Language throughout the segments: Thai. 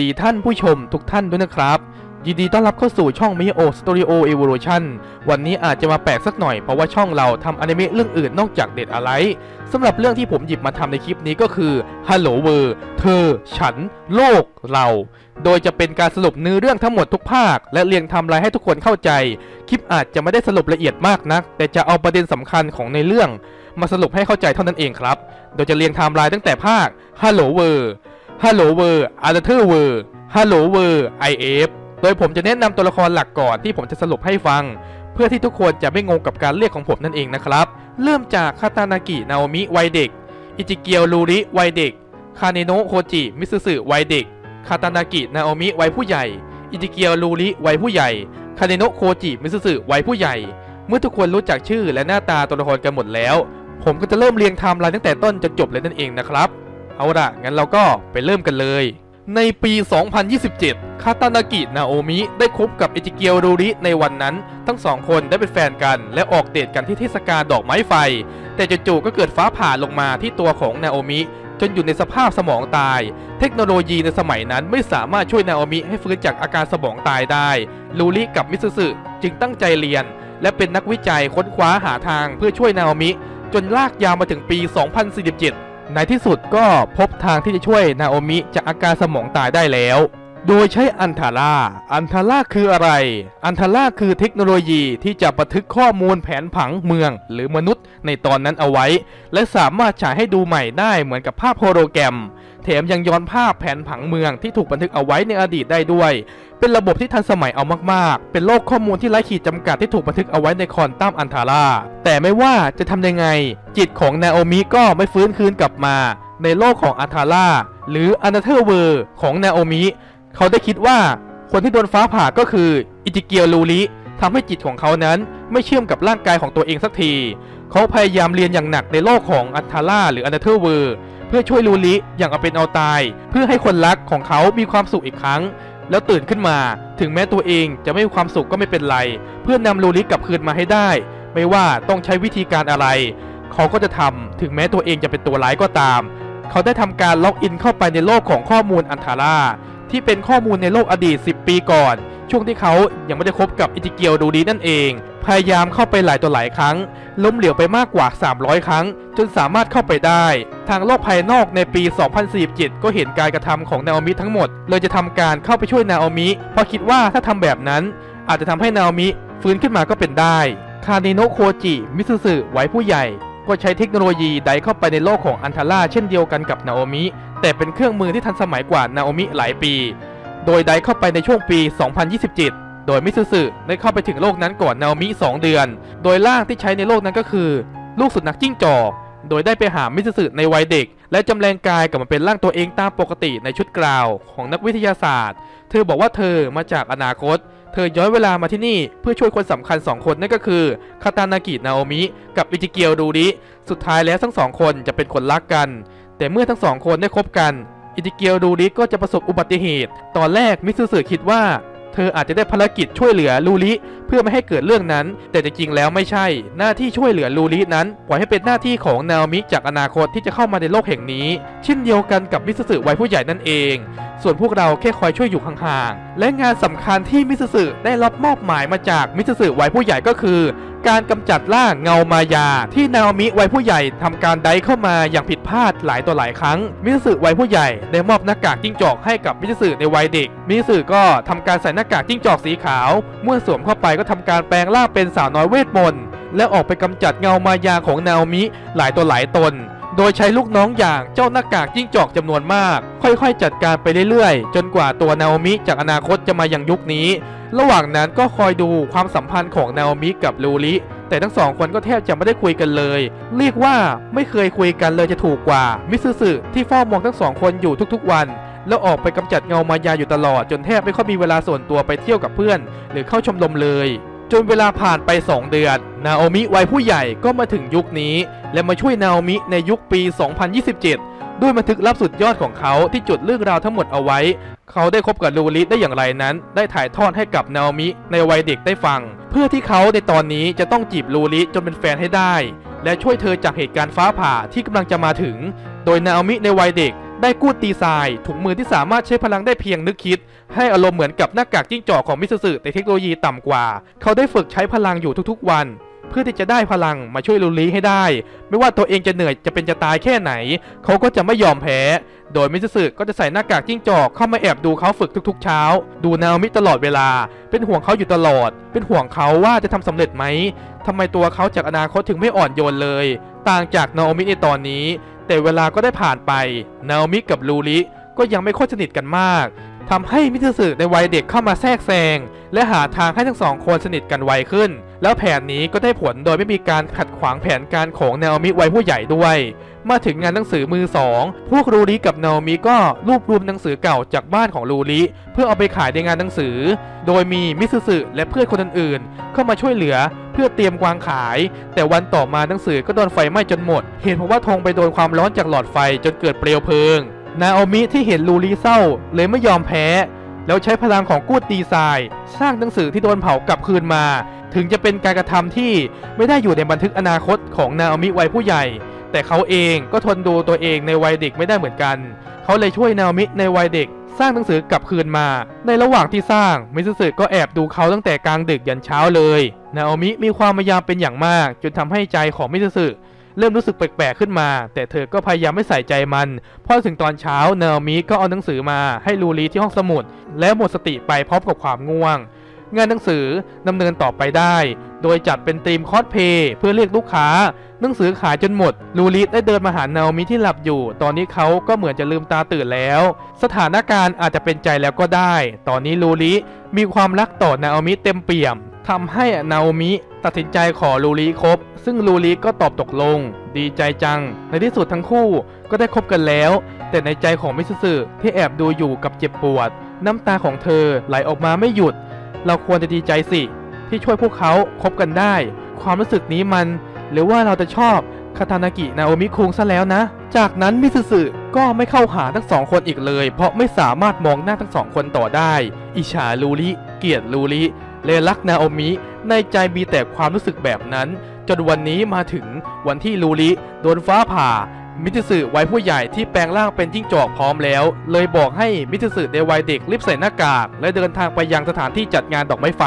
ดีท่านผู้ชมทุกท่านด้วยนะครับ ยินดีต้อนรับเข้าสู่ช่อง m i o Studio Evolution วันนี้อาจจะมาแปลกสักหน่อยเพราะว่าช่องเราทำอนิเมะเรื่องอื่นนอกจากเด็ดอะไรสำหรับเรื่องที่ผมหยิบมาทำในคลิปนี้ก็คือ Hello World เธอ ฉัน โลก เรา โดยจะเป็นการสรุปเนื้อเรื่องทั้งหมดทุกภาค และเรียงทำลายให้ทุกคนเข้าใจ คลิปอาจจะไม่ได้สรุปละเอียดมากนัก แต่จะเอาประเด็นสำคัญของในเรื่อง มาสรุปให้เข้าใจเท่านั้นเองครับ โดยจะเรียงไทม์ไลน์ตั้งแต่ภาค Hello World Hello World Another World Hello World IF โดยผมจะแนะนำตัวละครหลักก่อนที่ผมจะสรุปให้ฟัง เพื่อที่ทุกคนจะไม่งงกับการเรียกของผมนั่นเองนะครับ เริ่มจากคาตานากินาโอมิวัยเด็ก อิจิเกียวลูริวัยเด็ก คาเนโนะโคจิ มิซึสึวัยเด็ก คาตานากินาโอมิวัยผู้ใหญ่ อิจิเกียวลูริวัยผู้ใหญ่ คาเนโนะโคจิ มิซึสึวัยผู้ใหญ่ เมื่อทุกคนรู้จักชื่อและหน้าตาตัวละครกันหมดแล้ว ผมก็จะเริ่มเรียงไทม์ไลน์ตั้งแต่ต้นจนจบเลยนั่นเองนะครับ เอาละงั้นเราก็ไปเริ่มกันเลย ในปี 2027 คาตานากินาโอมิได้คบกับเอจิเกียวรูริในวันนั้น ทั้งสองคนได้เป็นแฟนกัน และออกเดทกันที่เทศกาลดอกไม้ไฟ แต่จู่ๆก็เกิดฟ้าผ่าลงมาที่ตัวของนาโอมิจนอยู่ในสภาพสมองตาย เทคโนโลยีในสมัยนั้นไม่สามารถช่วยนาโอมิให้ฟื้นจากอาการสมองตายได้ ลูริกับมิซึสึจึงตั้งใจเรียน และเป็นนักวิจัยค้นคว้าหาทางเพื่อช่วยนาโอมิ จนลากยาวมาถึงปี 2047 ในที่สุดก็พบทางที่จะช่วยนาโอมิจากอาการสมองตายได้แล้ว โดยใช้อันทาร่า อันทาร่าคืออะไร อันทาร่าคือเทคโนโลยีที่จะบันทึกข้อมูลแผนผังเมือง หรือมนุษย์ในตอนนั้นเอาไว้ และสามารถฉายให้ดูใหม่ได้เหมือนกับภาพโฮโลแกรม แถมยังย้อนภาพแผนผังเมืองที่ถูกบันทึกเอาไว้ในอดีตได้ด้วย เป็นระบบที่ทันสมัยเอามากๆ เป็นโลกข้อมูลที่ไร้ขีดจำกัดที่ถูกบันทึกเอาไว้ในคอนตัมอันทาร่าแต่ไม่ว่าจะทำยังไง จิตของนาโอมิก็ไม่ฟื้นคืนกลับมา ในโลกของอันทาร่าหรืออนาเธอร์เวอร์ของนาโอมิเขาได้คิดว่าคนที่โดนฟ้าผ่าก็คืออิจิเกียวลูริทำให้จิตของเขานั้นไม่เชื่อมกับร่างกายของตัวเองสักที เขาพยายามเรียนอย่างหนักในโลกของอันทาร่าหรืออนาเธอร์เวอร์ พื่อช่วยลูริอย่างเอาเป็นเอาตาย เพื่อให้คนรักของเขามีความสุขอีกครั้ง แล้วตื่นขึ้นมา ถึงแม้ตัวเองจะไม่มีความสุขก็ไม่เป็นไร เพื่อนำลูริกลับคืนมาให้ได้ ไม่ว่าต้องใช้วิธีการอะไร เขาก็จะทำถึงแม้ตัวเองจะเป็นตัวร้ายก็ตาม เขาได้ทำการล็อกอินเข้าไปในโลกของข้อมูลอันทาร่าที่เป็นข้อมูลในโลกอดีต 10 ปีก่อน ช่วงที่เขายังไม่ได้คบกับอิจิเกียวดูดีนั่นเอง พยายามเข้าไปหลายต่อหลายครั้ง ล้มเหลวไปมากกว่า 300 ครั้ง จนสามารถเข้าไปได้ ทางโลกภายนอกในปี 2047 ก็เห็นการกระทำของนาโอมิทั้งหมด เลยจะทำการเข้าไปช่วยนาโอมิเพราะคิดว่าถ้าทำแบบนั้น อาจจะทำให้นาโอมิฟื้นขึ้นมาก็เป็นได้ คาเนโนโคจิ มิซึสึไว้ผู้ใหญ่ก็ใช้เทคโนโลยีไดเข้าไปในโลกของอันทาร่าเช่นเดียวกันกับนาโอมิ แต่เป็นเครื่องมือที่ทันสมัยกว่านาโอมิหลายปี โดยไดเข้าไปในช่วงปี 2027 โดยมิซึสึได้เข้าไปถึงโลกนั้นก่อนนาโอมิ 2 เดือน โดยร่างที่ใช้ในโลกนั้นก็คือ ลูกสุนัขจิ้งจอก โดยได้ไปหามิซึสึในวัยเด็ก และจำแรงกายกลับมาเป็นร่างตัวเองตามปกติในชุดกราวของนักวิทยาศาสตร์ เธอบอกว่าเธอมาจากอนาคต เธอย้อนเวลามาที่นี่เพื่อช่วยคนสำคัญ 2 คนนั่นก็คือคาตานากินาโอมิกับอิจิเกียวดูริ สุดท้ายแล้วทั้งสองคนจะเป็นคนรักกัน แต่เมื่อทั้งสองคนได้คบกัน อิจิเกียวดูริก็จะประสบอุบัติเหตุ ตอนแรกมิซึสึคิดว่า เธออาจจะได้ภารกิจช่วยเหลือลูริเพื่อไม่ให้เกิดเรื่องนั้น แต่จริงๆแล้วไม่ใช่ หน้าที่ช่วยเหลือลูรินั้น ปล่อยให้เป็นหน้าที่ของนาโอมิจากอนาคตที่จะเข้ามาในโลกแห่งนี้ เช่นเดียวกันกับมิซึสึวัยผู้ใหญ่นั่นเอง ส่วนพวกเราแค่คอยช่วยอยู่ห่างๆและงานสำคัญที่มิซึสึได้รับมอบหมายมาจากมิซึสึวัยผู้ใหญ่ก็คือ การกำจัดร่างเงามายา ที่นาโอมิวัยผู้ใหญ่ทำการไดเข้ามาอย่างผิดพลาดหลายต่อหลายครั้ง มิซึสึวัยผู้ใหญ่ได้มอบหน้ากากจิ้งจอกให้กับมิซึสึในวัยเด็ก มิซึสึก็ทำการใส่หน้ากากจิ้งจอกสีขาว เมื่อสวมเข้าไปก็ทำการแปลงร่างเป็นสาวน้อยเวทมนต์และออกไปกำจัดเงามายาของนาโอมิหลายต่อหลายตนโดยใช้ลูกน้องอย่างเจ้าหน้ากากจิ้งจอกจำนวนมาก ค่อยๆ จัดการไปเรื่อยๆ จนกว่าตัวนาโอมิจากอนาคตจะมาอยังยุคนี้ ระหว่างนั้นก็คอยดูความสัมพันธ์ของนาโอมิกับลูริแต่ทั้งสองคนก็แทบจะไม่ได้คุยกันเลย เรียกว่าไม่เคยคุยกันเลยจะถูกกว่า มิซึสึที่เฝ้ามองทั้งสองคนอยู่ทุกๆวัน แล้วออกไปกำจัดเงามายาอยู่ตลอด จนแทบไม่ค่อยมีเวลาส่วนตัวไปเที่ยวกับเพื่อน หรือเข้าชมรมเลย จนเวลาผ่านไป 2 เดือน นาโอมิวัยผู้ใหญ่ก็มาถึงยุคนี้ และมาช่วยนาโอมิในยุคปี 2027 ด้วยบันทึกลับสุดยอดของเขาที่จดเรื่องราวทั้งหมดเอาไว้ เขาได้คบกับลูริได้อย่างไรนั้น ได้ถ่ายทอดให้กับนาโอมิในวัยเด็กได้ฟัง เพื่อที่เขาในตอนนี้จะต้องจีบลูริจนเป็นแฟนให้ได้ และช่วยเธอจากเหตุการณ์ฟ้าผ่าที่กำลังจะมาถึง โดยนาโอมิในวัยเด็กได้กู้ตีทรายถุงมือที่สามารถใช้พลังได้เพียงนึกคิด ให้อารมณ์เหมือนกับหน้ากากจิ้งจอกของมิสสึแต่เทคโนโลยีต่ำกว่า เขาได้ฝึกใช้พลังอยู่ทุกๆวัน เพื่อที่จะได้พลังมาช่วยลูลีให้ได้ ไม่ว่าตัวเองจะเหนื่อยจะเป็นจะตายแค่ไหน เขาก็จะไม่ยอมแพ้ โดยมิสสึก็จะใส่หน้ากากจิ้งจอกเข้ามาแอบดูเขาฝึกทุกๆ เช้า ดูนาโอมิตลอดเวลา เป็นห่วงเขาอยู่ตลอด เป็นห่วงเขาว่าจะทำสำเร็จไหมทำไมตัวเขาจากอนาคตถึงไม่อ่อนโยนเลย ต่างจากนาโอมิในตอนนี้ แต่เวลาก็ได้ผ่านไปนาโอมิกับลูริก็ยังไม่ค่อยสนิทกันมากทำให้มิสสึในวัยเด็กเข้ามาแทรกแซง และหาทางให้ทั้งสองคนสนิทกันไวขึ้น แล้วแผนนี้ก็ได้ผลโดยไม่มีการขัดขวางแผนการของนาโอมิวัยผู้ใหญ่ด้วยมาถึงงานหนังสือมือสองพวกรูริกับนาโอมิก็รวบรวมหนังสือเก่าจากบ้านของรูริเพื่อเอาไปขายในงานหนังสือ โดยมีมิสสึและเพื่อนคนอื่นๆ เข้ามาช่วยเหลือเพื่อเตรียมวางขาย แต่วันต่อมาหนังสือก็โดนไฟไหม้จนหมด เหตุเพราะว่าธงไปโดนความร้อนจากหลอดไฟจนเกิดเปลวเพลิง นาโอมิที่เห็นลูริเศร้าเลยไม่ยอมแพ้ แล้วใช้พลังของกูดดีไซน์สร้างหนังสือที่โดนเผากลับคืนมา ถึงจะเป็นการกระทำที่ไม่ได้อยู่ในบันทึกอนาคตของนาอมิวัยผู้ใหญ่ แต่เขาเองก็ทนดูตัวเองในวัยเด็กไม่ได้เหมือนกัน เขาเลยช่วยนาอมิในวัยเด็ก สร้างหนังสือกลับคืนมา ในระหว่างที่สร้างมิสสึก็แอบดูเขาตั้งแต่กลางดึกยันเช้าเลย นาอมิมีความพยายามเป็นอย่างมาก จนทำให้ใจของมิสสึ เริ่มรู้สึกแปลกๆขึ้นมา แต่เธอก็พยายามไม่ใส่ใจมันพอถึงตอนเช้าเนาโอมิก็เอาหนังสือมาให้ลูรีที่ห้องสมุด และหมดสติไปพร้อมกับความง่วง งานหนังสือดำเนินต่อไปได้ โดยจัดเป็นธีมคอสเพย์เพื่อเรียกลูกค้า หนังสือขายจนหมด ลูริได้เดินมาหาเนาโอมิที่หลับอยู่ ตอนนี้เขาก็เหมือนจะลืมตาตื่นแล้ว สถานการณ์อาจจะเป็นใจแล้วก็ได้ ตอนนี้ลูริมีความรักต่อนาอมิเต็มเปี่ยม ทำให้นาโอมิตัดสินใจขอลูริคบ ซึ่งลูริก็ตอบตกลง ดีใจจัง ในที่สุดทั้งคู่ก็ได้คบกันแล้ว แต่ในใจของมิสสึที่แอบดูอยู่กับเจ็บปวด น้ำตาของเธอไหลออกมาไม่หยุด เราควรจะดีใจสิ ที่ช่วยพวกเขาคบกันได้ ความรู้สึกนี้มัน หรือว่าเราจะชอบคาทานากินาโอมิคุงซะแล้วนะ จากนั้นมิสสึก็ไม่เข้าหาทั้งสองคนอีกเลย เพราะไม่สามารถมองหน้าทั้งสองคนต่อได้ อิจฉาลูริเกียดลูริ เลรักนาโอมิในใจมีแต่ความรู้สึกแบบนั้น จนวันนี้มาถึงวันที่ลูริโดนฟ้าผ่า มิตสึวัยผู้ใหญ่ที่แปลงร่างเป็นจิ้งจอกพร้อมแล้ว เลยบอกให้มิตสึในวัยเด็กรีบใส่หน้ากาก และเดินทางไปยังสถานที่จัดงานดอกไม้ไฟ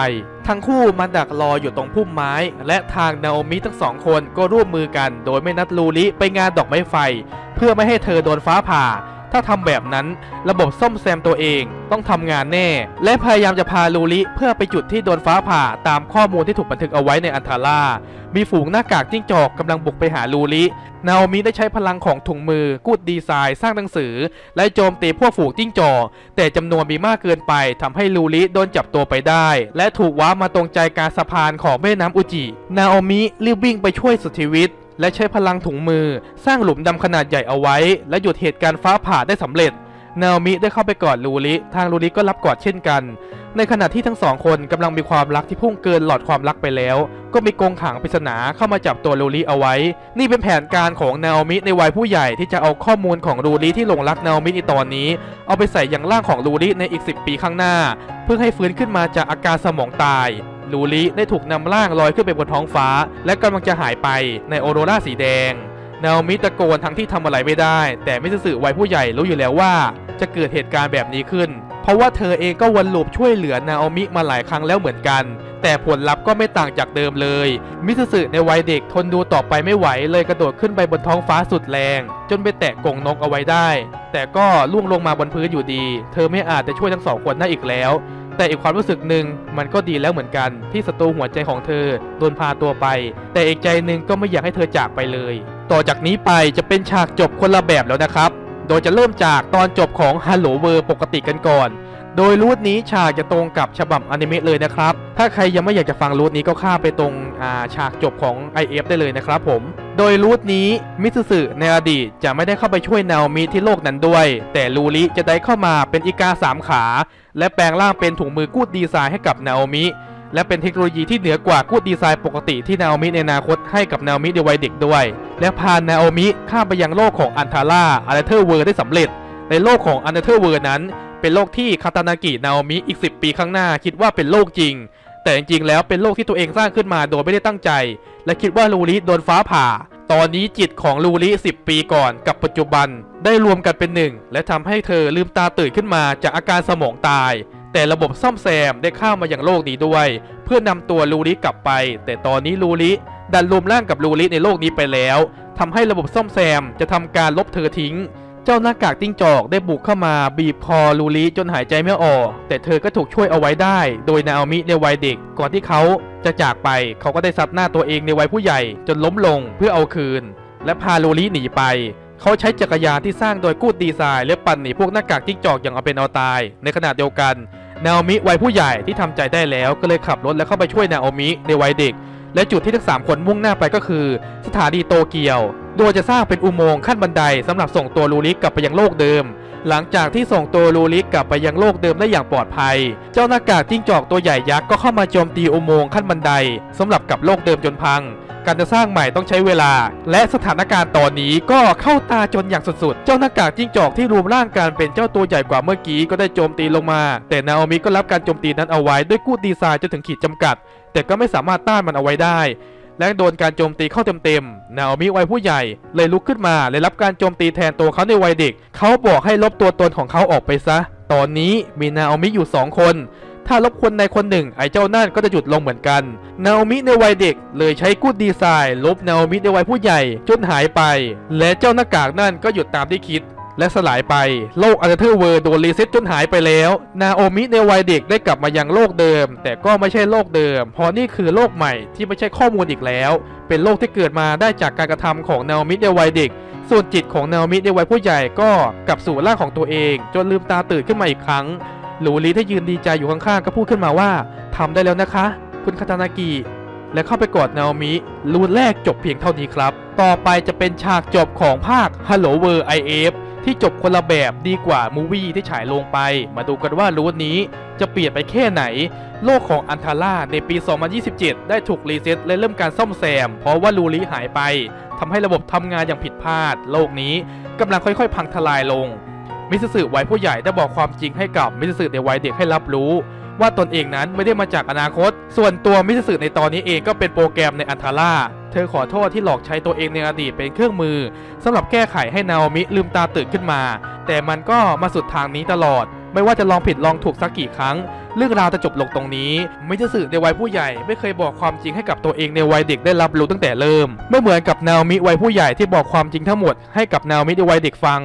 ทั้งคู่มาดักรออยู่ตรงพุ่มไม้ และทางนาโอมิทั้งสองคนก็ร่วมมือกัน โดยไม่นัดลูริไปงานดอกไม้ไฟ เพื่อไม่ให้เธอโดนฟ้าผ่า ถ้าทำแบบนั้นระบบซ่อมแซมตัวเองต้องทำงานแน่ และพยายามจะพาลูริเพื่อไปจุดที่โดนฟ้าผ่าตามข้อมูลที่ถูกบันทึกเอาไว้ในอันทาร่า มีฝูงหน้ากากจิ้งจอกกำลังบุกไปหาลูรินาโอมิได้ใช้พลังของถุงมือกูดดีไซน์สร้างหนังสือ และโจมตีพวกฝูงจิ้งจอกแต่จำนวนมีมากเกินไปทำให้ลูริโดนจับตัวไปได้ และถูกว้ามาตรงใจการสะพานของแม่น้ำอุจิ นาโอมิรีบวิ่งไปช่วยสุดชีวิต และใช้พลังถุงมือสร้างหลุมดำขนาดใหญ่เอาไว้ และหยุดเหตุการณ์ฟ้าผ่าได้สำเร็จ นาโมิได้เข้าไปกอดลูริทางลูริก็รับกอดเช่นกัน ในขณะที่ทั้งสองคนกำลังมีความรักที่พุ่งเกินหลอดความรักไปแล้ว ก็มีกงขังปริศนาเข้ามาจับตัวลูริเอาไว้ นี่เป็นแผนการของนาโมิในวัยผู้ใหญ่ที่จะเอาข้อมูลของลูริที่หลงรักนาโมิในตอนนี้ เอาไปใส่ยังร่างของลูริในอีก 10 ปีข้างหน้า เพื่อให้ฟื้นขึ้นมาจากอาการสมองตาย ลูริได้ถูกนำร่างลอยขึ้นไปบนท้องฟ้า และกำลังจะหายไปในโอโรราสีแดงนาโอมิตะโกนทั้งที่ทำอะไรไม่ได้ แต่มิสสึวัยผู้ใหญ่รู้อยู่แล้วว่า จะเกิดเหตุการณ์แบบนี้ขึ้น เพราะว่าเธอเองก็วนลูปช่วยเหลือนาโอมิมาหลายครั้งแล้วเหมือนกัน แต่ผลลัพธ์ก็ไม่ต่างจากเดิมเลย มิสสึในวัยเด็กทนดูต่อไปไม่ไหวเลยกระโดดขึ้นไปบนท้องฟ้าสุดแรง จนไปแตะกงนกเอาไว้ได้ แต่ก็ล่วงลงมาบนพื้นอยู่ดี เธอไม่อาจจะช่วยทั้งสองคนได้อีกแล้ว แต่อีกความรู้สึกหนึ่งมันก็ดีแล้วเหมือนกันที่ศัตรูหัวใจของเธอโดนพาตัวไป แต่อีกใจหนึ่งก็ไม่อยากให้เธอจากไปเลย ต่อจากนี้ไปจะเป็นฉากจบคนละแบบแล้วนะครับ โดยจะเริ่มจากตอนจบของฮัลโหลเวอร์ปกติกันก่อน โดยรูทนี้ฉากจะตรงกับฉบับอนิเมะเลยนะครับ ถ้าใครยังไม่อยากจะฟังรูทนี้ก็ข้ามไปตรงาฉากจบของ IF ได้เลยนะครับผม โดยรูทนี้มิสสึในอดีตจะไม่ได้เข้าไปช่วยนาโอมิที่โลกนั้นด้วย แต่ลูริจะได้เข้ามาเป็นอีกาสามขา และแปลงร่างเป็นถุงมือกูดดีไซน์ให้กับนาโอมิและเป็นเทคโนโลยีที่เหนือกว่ากูดดีไซน์ปกติที่นาโอมิในอนาคตให้กับนาโอมิในวัยเด็กด้วย และพานาโอมิข้ามไปยังโลกของอันทาร่าอาร์เทอร์เวิร์ได้สำเร็จ ในโลกของอันเทอร์เวิร์นั้น เป็นโลกที่คาตานากินาโอมิอีก 10 ปีข้างหน้าคิดว่าเป็นโลกจริง แต่จริงๆแล้วเป็นโลกที่ตัวเองสร้างขึ้นมาโดยไม่ได้ตั้งใจ และคิดว่าลูริโดนฟ้าผ่า ตอนนี้จิตของลูริ10 ปีก่อนกับปัจจุบัน ได้รวมกันเป็นหนึ่ง และทำให้เธอลืมตาตื่นขึ้นมาจากอาการสมองตาย แต่ระบบซ่อมแซมได้เข้ามาอย่างโลกนี้ด้วย เพื่อนำตัวลูริกลับไป แต่ตอนนี้ลูริดันรวมร่างกับลูริในโลกนี้ไปแล้วทำให้ระบบซ่อมแซมจะทำการลบเธอทิ้ง เจ้าหน้ากากติ้งจอกได้บุกเข้ามาบีบคอลูริจนหายใจไม่ออก แต่เธอก็ถูกช่วยเอาไว้ได้ โดยนาโอมิในวัยเด็ก ก่อนที่เขาจะจากไป เขาก็ได้ซัดหน้าตัวเองในวัยผู้ใหญ่ จนล้มลงเพื่อเอาคืน และพาลูริหนีไป เขาใช้จักรยานที่สร้างโดยกูดดีไซน์และปั่นหนีพวกหน้ากากจิ้งจอกอย่างเอาเป็นเอาตาย ในขณะเดียวกันนาโอมิวัยผู้ใหญ่ที่ทำใจได้แล้วก็เลยขับรถและเข้าไปช่วยนาโอมิในวัยเด็ก และจุดที่ทั้งสามคนมุ่งหน้าไปก็คือ สถานีโตเกียว โดยจะสร้างเป็นอุโมงค์ขั้นบันไดสำหรับส่งตัวลูริกกลับไปยังโลกเดิม หลังจากที่ส่งตัวลูริกกลับไปยังโลกเดิมได้อย่างปลอดภัย เจ้าหน้ากากจิ้งจอกตัวใหญ่ยักษ์ก็เข้ามาโจมตีอุโมงค์ขั้นบันไดสำหรับกลับโลกเดิมจนพัง การจะสร้างใหม่ต้องใช้เวลา และสถานการณ์ตอนนี้ก็เข้าตาจนอย่างสุดๆ เจ้าหน้ากากจิ้งจอกที่รวมร่างกันเป็นเจ้าตัวใหญ่กว่าเมื่อกี้ก็ได้โจมตีลงมา แต่นาโอมิก็รับการโจมตีนั้นเอาไว้ด้วยกู้ดีไซน์จนถึงขีดจำกัด แต่ก็ไม่สามารถต้านมันเอาไว้ได้ และโดนการโจมตีเข้าเต็มๆ นาโอมิวัยผู้ใหญ่เลยลุกขึ้นมาและรับการโจมตีแทนตัวเขาในวัยเด็ก เขาบอกให้ลบตัวตนของเขาออกไปซะ ตอนนี้มีนาโอมิอยู่ 2 คน ถ้าลบคนใดคนหนึ่งไอ้เจ้านั่นก็จะหยุดลงเหมือนกัน นาโอมิในวัยเด็กเลยใช้กูดดีไซน์ ลบนาโอมิในวัยผู้ใหญ่จนหายไป และเจ้าหน้ากากนั่นก็หยุดตามที่คิด และสลายไป โลกอันเทอร์เวิร์โดนรีเซ็ตจนหายไปแล้ว นาโอมิในวัยเด็กได้กลับมายังโลกเดิม แต่ก็ไม่ใช่โลกเดิม เพราะนี่คือโลกใหม่ที่ไม่ใช่ข้อมูลอีกแล้ว เป็นโลกที่เกิดมาได้จากการกระทำของนาโอมิในวัยเด็ก ส่วนจิตของนาโอมิในวัยผู้ใหญ่ก็กลับสู่ร่างของตัวเอง จนลืมตาตื่นขึ้นมาอีกครั้งหลูลีที่ยืนดีใจอยู่ข้างๆก็พูดขึ้นมาว่าทำได้แล้วนะคะ คุณคาตานากิและเข้าไปกอดนาโอมิรูนแรกจบเพียงเท่านี้ครับ ต่อไปจะเป็นฉากจบของภาค Hello World IF ที่จบคนละแบบดีกว่ามูวี่ที่ฉายลงไป มาดูกันว่ารูทนี้จะเปลี่ยนไปแค่ไหน โลกของอันทาร่าในปี 2027 ได้ถูกรีเซ็ตและเริ่มการซ่อมแซม เพราะว่าลูริหายไปทำให้ระบบทำงานอย่างผิดพลาด โลกนี้กำลังค่อยๆ พังทลายลงมิสสึวัยผู้ใหญ่ได้บอกความจริงให้กับมิสสึในวัยเด็กให้รับรู้ ว่าตนเองนั้นไม่ได้มาจากอนาคต ส่วนตัวมิสสึในตอนนี้เองก็เป็นโปรแกรมในอันทาร่าเธอขอโทษที่หลอกใช้ตัวเองในอดีตเป็นเครื่องมือสำหรับแก้ไขให้นาโอมิลืมตาตื่นขึ้นมา แต่มันก็มาสุดทางนี้ตลอด ไม่ว่าจะลองผิดลองถูกสักกี่ครั้ง เรื่องราวจะจบลงตรงนี้มิสสึในวัยผู้ใหญ่ ไม่เคยบอกความจริงให้กับตัวเองในวัยเด็กได้รับรู้ตั้งแต่เริ่ม ไม่เหมือนกับนามิวัยผู้ใหญ่ที่บอกความจริงทั้งหมดให้กับนามิในวัยเด็กฟัง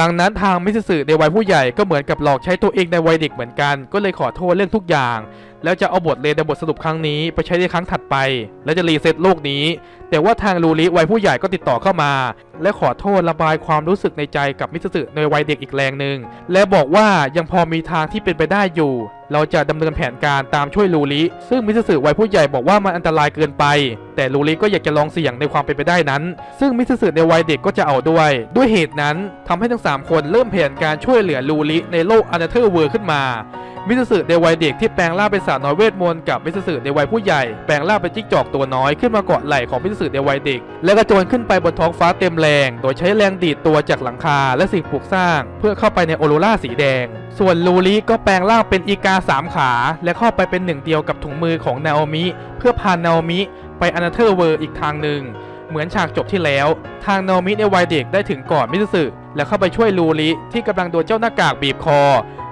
ดังนั้นทางมิสสึในวัยผู้ใหญ่ก็เหมือนกับหลอกใช้ตัวเองในวัยเด็กเหมือนกัน ก็เลยขอโทษเรื่องทุกอย่าง แล้วจะเอาบทเรียนในบทสรุปครั้งนี้ไปใช้ในครั้งถัดไป และจะรีเซ็ตโลกนี้ แต่ว่าทางลูริวัยผู้ใหญ่ก็ติดต่อเข้ามา และขอโทษระบายความรู้สึกในใจกับมิสสึในวัยเด็กอีกแรงหนึ่งและบอกว่ายังพอมีทางที่เป็นไปได้อยู่ เราจะดำเนินแผนการตามช่วยลูริซึ่งมิสสึวัยผู้ใหญ่บอกว่ามันอันตรายเกินไป แต่ลูริก็อยากจะลองเสี่ยงในความเป็นไปได้นั้น ซึ่งมิสสึในวัยเด็กก็จะเอาด้วย ด้วยเหตุนั้นทำให้ทั้งสามคนเริ่มแผนการช่วยเหลือลูริในโลกอันเทอร์เวิร์ขึ้นมา มิสสึในวัยเด็กที่แปลงร่างเป็นสาวน้อยเวทมนต์กับมิสสึในวัยผู้ใหญ่แปลงร่างเป็นจิ้งจอกตัวน้อยขึ้นมาเกาะไหล่ของมิสสึในวัยเด็ก และกระโจนขึ้นไปบนท้องฟ้าเต็มแรง โดยใช้แรงดีดตัวจากหลังคาและสิ่งปลูกสร้าง เพื่อเข้าไปในโอโรราสีแดง ส่วนลูริก็แปลงร่างเป็นอีกาสามขา และเข้าไปเป็นหนึ่งเดียวกับถุงมือของนาโอมิเพื่อพานาโอมิไปอนาเธอร์เวิร์อีกทางหนึ่งเหมือนฉากจบที่แล้ว ทางนาโอมิในวัยเด็กได้ถึงก่อนมิสสึและเข้าไปช่วยลูริที่กำลังโดนเจ้าหน้ากากบีบคอ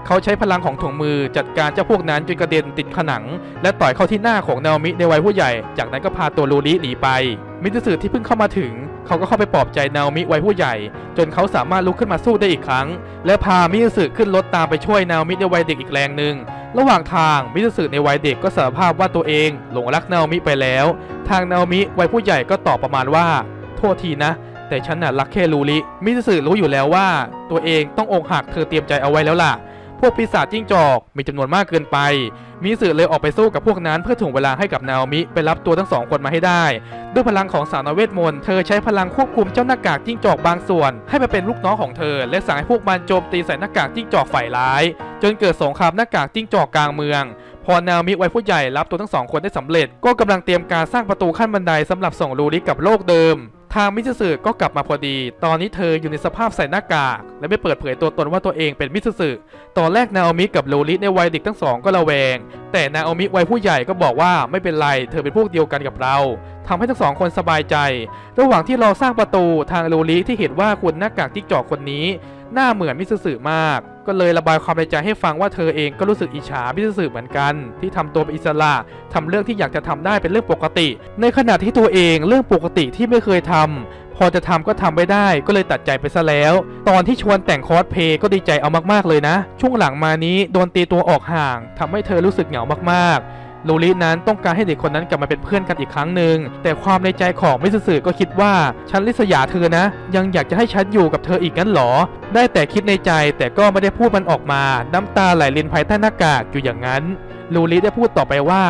เขาใช้พลังของถุงมือจัดการเจ้าพวกนั้นจนกระเด็นติดผนัง และต่อยเข้าที่หน้าของนาโอมิในวัยผู้ใหญ่ จากนั้นก็พาตัวลูริหนีไป มิสสึที่เพิ่งเข้ามาถึง เขาก็เข้าไปปลอบใจนาโอมิวัยผู้ใหญ่ จนเขาสามารถลุกขึ้นมาสู้ได้อีกครั้ง และพามิสสึขึ้นรถตามไปช่วยนาโอมิในวัยเด็กอีกแรงหนึ่งระหว่างทางมิสสึในวัยเด็กก็สารภาพว่าตัวเอง หลงรักนาโอมิไปแล้ว ทางนาโอมิวัยผู้ใหญ่ก็ตอบประมาณว่า โทษทีนะแต่ฉันน่ะรักแค่ลูริมิสสึรู้อยู่แล้วว่า ตัวเองต้องอกหักเธอเตรียมใจเอาไว้แล้วล่ะ พวกปีศาจจิ้งจอกมีจำนวนมากเกินไปมิสสึเลยออกไปสู้กับพวกนั้นเพื่อถ่วงเวลาให้กับนาโอมิไปรับตัวทั้งสองคนมาให้ได้ ด้วยพลังของสาวน้อเวทมนต์เธอใช้พลังควบคุมเจ้าหน้ากากจิ้งจอกบางส่วน ให้มาเป็นลูกน้องของเธอ และสั่งให้พวกมันโจมตีใส่หน้ากากจิ้งจอกฝ่ายร้าย จนเกิดสงครามหน้ากากจิ้งจอกกลางเมืองพอนาโอมิไวัยผู้ใหญ่รับตัวทั้งสองคนได้สำเร็จ ก็กำลังเตรียมการสร้างประตูขั้นบันไดสำหรับส่งลูริกับโลกเดิม ทางมิสสึก็กลับมาพอดี ตอนนี้เธออยู่ในสภาพใส่หน้ากาก และไม่เปิดเผยตัวตนว่าตัวเองเป็นมิสสึตอนแรกนาโอมิกับโรลิในวัยเด็กทั้งสองก็ระแวง แต่นาโอมิวัยผู้ใหญ่ก็บอกว่าไม่เป็นไร เธอเป็นพวกเดียวกันกับเราทำให้ทั้งสองคนสบายใจ ระหว่างที่รอสร้างประตูทางโรลิที่เห็นว่าคนหน้ากากจิ้งจอกคนนี้ หน้าเหมือนมิสสึมาก ก็เลยระบายความในใจให้ฟังว่าเธอเองก็รู้สึกอิจฉามิสสึเหมือนกัน ที่ทำตัวเป็นอิสระทำเรื่องที่อยากจะทำได้เป็นเรื่องปกติ ในขณะที่ตัวเองเรื่องปกติที่ไม่เคยทำพอจะทำก็ทำไม่ได้ก็เลยตัดใจไปซะแล้ว ตอนที่ชวนแต่งคอสเพลย์ก็ดีใจเอามากๆเลยนะ ช่วงหลังมานี้โดนตีตัวออกห่างทำให้เธอรู้สึกเหงามากๆ ลูรินั้นต้องการให้เด็กคนนั้นกลับมาเป็นเพื่อนกันอีกครั้งหนึ่งแต่ความในใจของมิสสึก็คิดว่าฉันลิษยาเธอนะ ยังอยากจะให้ฉันอยู่กับเธออีกงั้นหรอ ได้แต่คิดในใจแต่ก็ไม่ได้พูดมันออกมา น้ำตาไหลรินภายใต้หน้ากากอยู่อย่างนั้นลูริได้พูดต่อไปว่า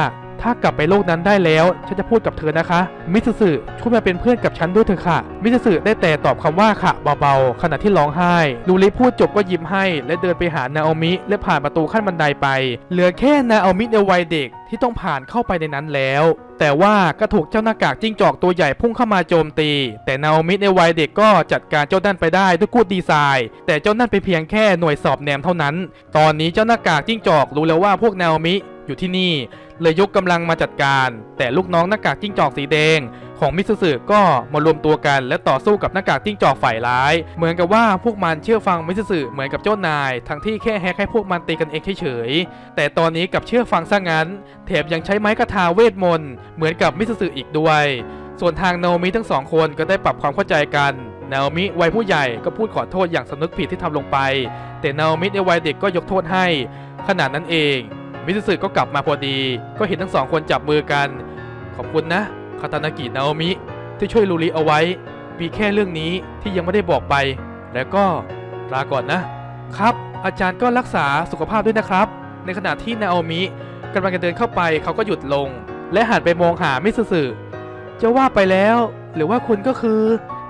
ถ้ากลับไปโลกนั้นได้แล้ว ฉันจะพูดกับเธอนะคะ มิสสึช่วยมาเป็นเพื่อนกับฉันด้วยเถอะค่ะ มิสสึได้แต่ตอบคำว่าค่ะเบาๆ ขณะที่ร้องไห้ ลูริพูดจบก็ยิ้มให้ และเดินไปหานาโอมิ และผ่านประตูขั้นบันไดไป เหลือแค่นาโอมิในวัยเด็กที่ต้องผ่านเข้าไปในนั้นแล้วแต่ว่าก็ถูกเจ้าหน้ากากจิ้งจอกตัวใหญ่พุ่งเข้ามาโจมตี แต่นาโอมิในวัยเด็กก็จัดการเจ้านั่นไปได้ด้วยกูดดีไซน์ แต่เจ้านั่นเป็นเพียงแค่หน่วยสอบแนมเท่านั้น ตอนนี้เจ้าหน้ากากจิ้งจอกรู้แล้วว่าพวกนาโอมิอยู่ที่นี่ เลยยกกำลังมาจัดการ แต่ลูกน้องหน้ากากจิ้งจอกสีแดง ของมิสสึก็มารวมตัวกัน และต่อสู้กับหน้ากากจิ้งจอกฝ่ายร้าย เหมือนกับว่าพวกมันเชื่อฟังมิสสึเหมือนกับเจ้านาย ทั้งที่แค่แฮกให้พวกมันตีกันเองเฉยๆแต่ตอนนี้กับเชื่อฟังซะงั้นแถมยังใช้ไม้กระทาเวทมนต์เหมือนกับมิสสึอีกด้วย ส่วนทางโอมิทั้งสองคนก็ได้ปรับความเข้าใจกันนาโอมิวัยผู้ใหญ่ก็พูดขอโทษอย่างสำนึกผิดที่ทำลงไป แต่นาโอมิในวัยเด็กก็ยกโทษให้ ขนาดนั้นเอง มิสสึก็กลับมาพอดี ก็เห็นทั้งสองคนจับมือกัน ขอบคุณนะคาตานากินาโอมิ ที่ช่วยลูริเอาไว้ มีแค่เรื่องนี้ที่ยังไม่ได้บอกไป แล้วก็ลาก่อนนะ ครับ อาจารย์ก็รักษาสุขภาพด้วยนะครับ ในขณะที่นาโอมิกำลังจะเดินเข้าไปเขาก็หยุดลง และหันไปมองหามิสสึจะว่าไปแล้ว หรือว่าคุณก็คือ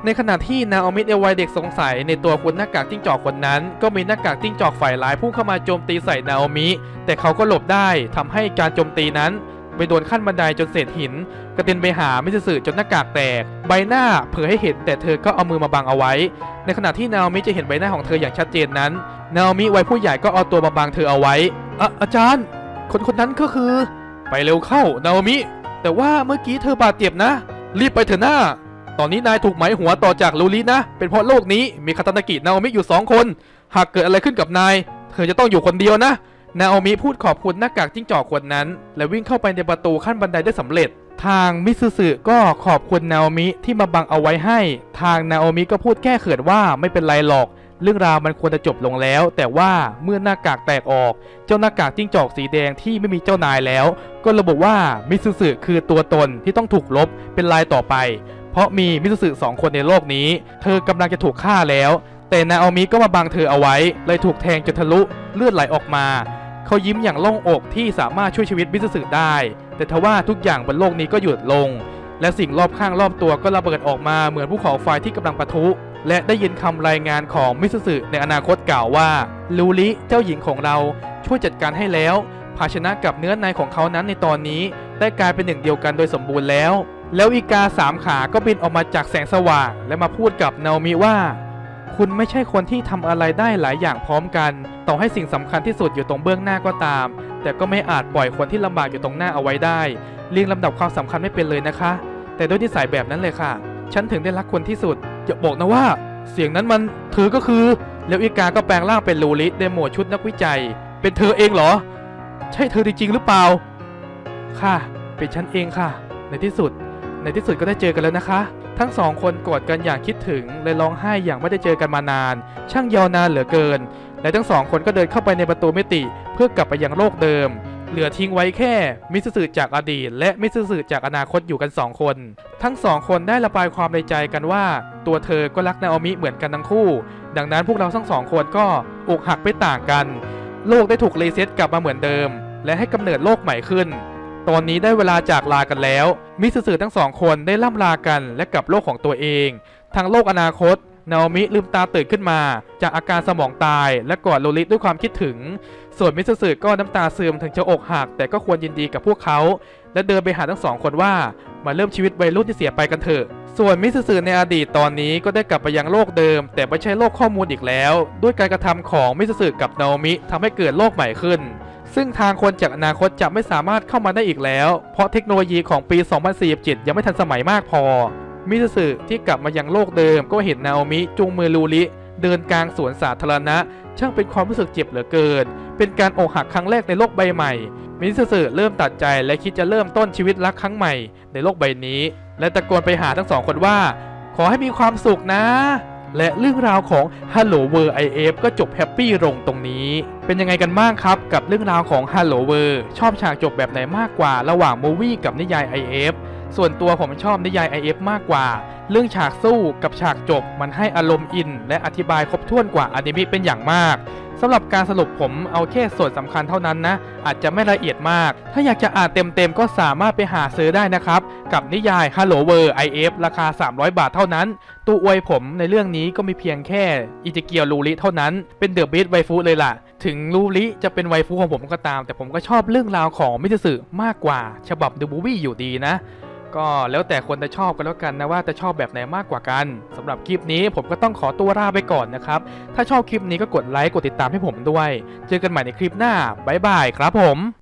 ในขณะที่นาโอมิในวัยเด็กสงสัยในตัวคุณหน้ากากจิ้งจอกคนนั้น ก็มีหน้ากากจิ้งจอกฝ่ายร้ายพุ่งเข้ามาโจมตีใส่นาโอมิ แต่เขาก็หลบได้ทำให้การโจมตีนั้นไปโดนขั้นบันไดจนเศษหิน กระเด็นไปหามิสสึจนหน้ากากแตก ใบหน้าเผยให้เห็นแต่เธอก็เอามือมาบังเอาไว้ ในขณะที่นาโอมิจะเห็นใบหน้าของเธออย่างชัดเจนนั้นนาโอมิวัยผู้ใหญ่ก็เอาตัวมาบังเธอเอาไว้อะอาจารย์ คนคนนั้นก็คือ ไปเร็วเข้านาโอมิแต่ว่าเมื่อกี้เธอบาดเจ็บนะ รีบไปเถอะหน้า ตอนนี้นายถูกไหมหัวต่อจากลูรินะ เป็นเพราะโลกนี้มีคาตานากินาโอมิอยู่สองคน หากเกิดอะไรขึ้นกับนาย เธอจะต้องอยู่คนเดียวนะ นาโอมิพูดขอบคุณหน้ากากจิ้งจอกคนนั้น และวิ่งเข้าไปในประตูขั้นบันไดได้สำเร็จ ทางมิสสึก็ขอบคุณนาโอมิที่มาบังเอาไว้ให้ ทางนาโอมิก็พูดแก้เขินว่าไม่เป็นไรหรอก เรื่องราวมันควรจะจบลงแล้ว แต่ว่าเมื่อหน้ากากแตกออก เจ้าหน้ากากจิ้งจอกสีแดงที่ไม่มีเจ้านายแล้ว ก็ระบุว่ามิสสึคือตัวตนที่ต้องถูกลบเป็นลายต่อไป เพราะมีมิสสึสองคนในโลกนี้ เธอกำลังจะถูกฆ่าแล้ว แต่นาโอมิก็มาบังเธอเอาไว้ เลยถูกแทงจนทะลุเลือดไหลออกมา เขายิ้มอย่างโล่งอกที่สามารถช่วยชีวิตมิสสึได้ แต่ทว่าทุกอย่างบนโลกนี้ก็หยุดลง และสิ่งรอบข้างรอบตัวก็ระเบิดออกมาเหมือนภูเขาไฟที่กำลังปะทุและได้ยินคำรายงานของมิสสึในอนาคตกล่าวว่าลูริเจ้าหญิงของเราช่วยจัดการให้แล้ว ภาชนะกับเนื้อในของเขานั้นในตอนนี้ ได้กลายเป็นหนึ่งเดียวกันโดยสมบูรณ์แล้ว แล้วอีกาสามขาก็บินออกมาจากแสงสว่าง และมาพูดกับนาโอมิว่า คุณไม่ใช่คนที่ทำอะไรได้หลายอย่างพร้อมกัน ต่อให้สิ่งสำคัญที่สุดอยู่ตรงเบื้องหน้าก็ตาม แต่ก็ไม่อาจปล่อยคนที่ลำบากอยู่ตรงหน้าเอาไว้ได้เรียงลำดับความสำคัญไม่เป็นเลยนะคะ แต่ด้วยนิสัยแบบนั้นเลยค่ะ ฉันถึงได้รักคนที่สุดอย่าบอกนะว่า เสียงนั้นมันเธอก็คือ แล้วอีกาก็แปลงร่างเป็นลูริในหมวดชุดนักวิจัย เป็นเธอเองเหรอ ใช่เธอจริงๆหรือเปล่า ค่ะ เป็นฉันเองค่ะ ในที่สุด ในที่สุดก็ได้เจอกันแล้วนะคะ ทั้งสองคนกอดกันอย่างคิดถึงและร้องไห้อย่างไม่ได้เจอกันมานาน ช่างยาวนานเหลือเกิน และทั้งสองคนก็เดินเข้าไปในประตูมิติเพื่อกลับไปยังโลกเดิมเหลือทิ้งไว้แค่ มิสสึจากอดีต และมิสสึจากอนาคตอยู่กันสองคน ทั้งสองคนได้ระบายความในใจกันว่า ตัวเธอก็รักนาโอมิเหมือนกันทั้งคู่ ดังนั้นพวกเราทั้งสองคนก็อกหักไม่ต่างกัน โลกได้ถูกรีเซ็ตกลับมาเหมือนเดิม และให้กำเนิดโลกใหม่ขึ้น ตอนนี้ได้เวลาจากลากันแล้ว มิสสึทั้งสองคนได้ล่ำลากันและกลับโลกของตัวเอง ทางโลกอนาคตนาโอมิลืมตาตื่นขึ้นมา จากอาการสมองตายและกอดโลลิด้วยความคิดถึง ส่วนมิสสึก็น้ำตาซึมถึงจะอกหัก แต่ก็ควรยินดีกับพวกเขา และเดินไปหาทั้งสองคนว่า มาเริ่มชีวิตวัยรุ่นที่เสียไปกันเถอะ ส่วนมิสสึในอดีตตอนนี้ก็ได้กลับไปยังโลกเดิม แต่ไม่ใช่โลกข้อมูลอีกแล้ว ด้วยการกระทำของมิสสึกับนาโอมิทำให้เกิดโลกใหม่ขึ้น ซึ่งทางคนจากอนาคตจะไม่สามารถเข้ามาได้อีกแล้ว เพราะเทคโนโลยีของปี 2047 ยังไม่ทันสมัยมากพอ มิสสึที่กลับมายังโลกเดิมก็เห็นนาโอมิจูงมือลูริเดินกลางสวนสาธารณะ ช่างเป็นความรู้สึกเจ็บเหลือเกิน เป็นการอกหักครั้งแรกในโลกใบใหม่ มิสสึเริ่มตัดใจและคิดจะเริ่มต้นชีวิตรักครั้งใหม่ในโลกใบนี้ และตะโกนไปหาทั้งสองคนว่า ขอให้มีความสุขนะ และเรื่องราวของ Hello World IF ก็จบแฮปปี้ลงตรงนี้ เป็นยังไงกันบ้างครับ กับเรื่องราวของ Hello World ชอบฉากจบแบบไหนมากกว่า ระหว่างมูวี่กับนิยาย IF ส่วนตัวผมชอบนิยาย IF มากกว่า เรื่องฉากสู้กับฉากจบมันให้อารมณ์อิน และอธิบายครบถ้วนกว่าอนิเมะเป็นอย่างมาก สำหรับการสรุปผมเอาแค่ส่วนสำคัญเท่านั้นนะ อาจจะไม่ละเอียดมาก ถ้าอยากจะอ่านเต็มๆ ก็สามารถไปหาซื้อได้นะครับ กับนิยาย Hello World IF ราคา 300 บาทเท่านั้น ตัวอวยผมในเรื่องนี้ก็มีเพียงแค่อิจิเกียวลูริเท่านั้น เป็นเดอะเบสไวฟูเลยล่ะ ถึงลูริจะเป็นไวฟูของผมก็ตาม แต่ผมก็ชอบเรื่องราวของมิตสึมากกว่า ฉบับเดอะบูวี่อยู่ดีนะ ก็แล้วแต่คนจะชอบกันแล้วกันนะว่าจะชอบแบบไหนมากกว่ากันสำหรับคลิปนี้ผมก็ต้องขอตัวลาไปก่อนนะครับ ถ้าชอบคลิปนี้ก็กดไลค์กดติดตามให้ผมด้วย เจอกันใหม่ในคลิปหน้าบ๊ายบายครับผม